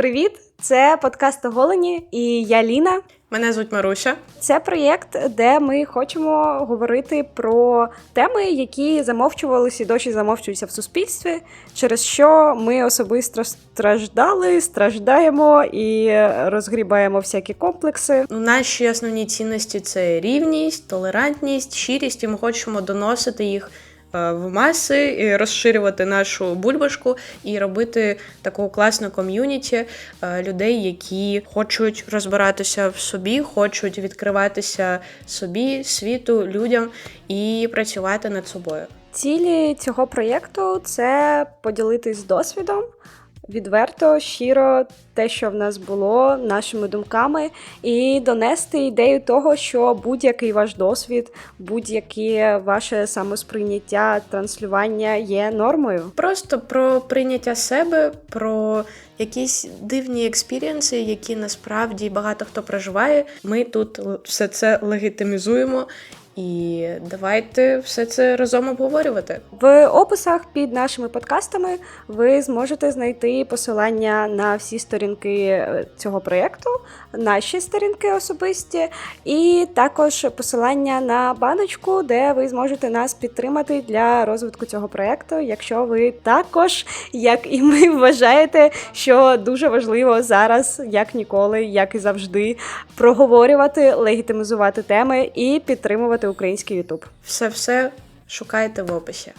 Привіт! Це подкаст Оголені і я Ліна. Мене звуть Маруся. Це проєкт, де ми хочемо говорити про теми, які замовчувалися і досі замовчуються в суспільстві, через що ми особисто страждали, страждаємо і розгрібаємо всякі комплекси. Ну, Наші основні цінності це рівність, толерантність, щирість, і ми хочемо доносити їх в маси, і розширювати нашу бульбашку і робити таку класну ком'юніті е, людей, які хочуть розбиратися в собі, хочуть відкриватися собі, світу, людям і працювати над собою. Цілі цього проєкту це поділитись досвідом. Відверто, щиро, те, що в нас було, нашими думками, і донести ідею того, що будь-який ваш досвід, будь-яке ваше самосприйняття, транслювання є нормою. Просто про прийняття себе, про якісь дивні експірієнси, які насправді багато хто проживає. Ми тут все це легітимізуємо. І давайте все це разом обговорювати. В описах під нашими подкастами ви зможете знайти посилання на всі сторінки е, цього проєкту, наші сторінки особисті, і також посилання на баночку, де ви зможете нас підтримати для розвитку цього проєкту, якщо ви також, як і ми, вважаєте, що дуже важливо зараз, як ніколи, як і завжди, проговорювати, легітимізувати теми і підтримувати український Ютуб. Все все шукайте в описі.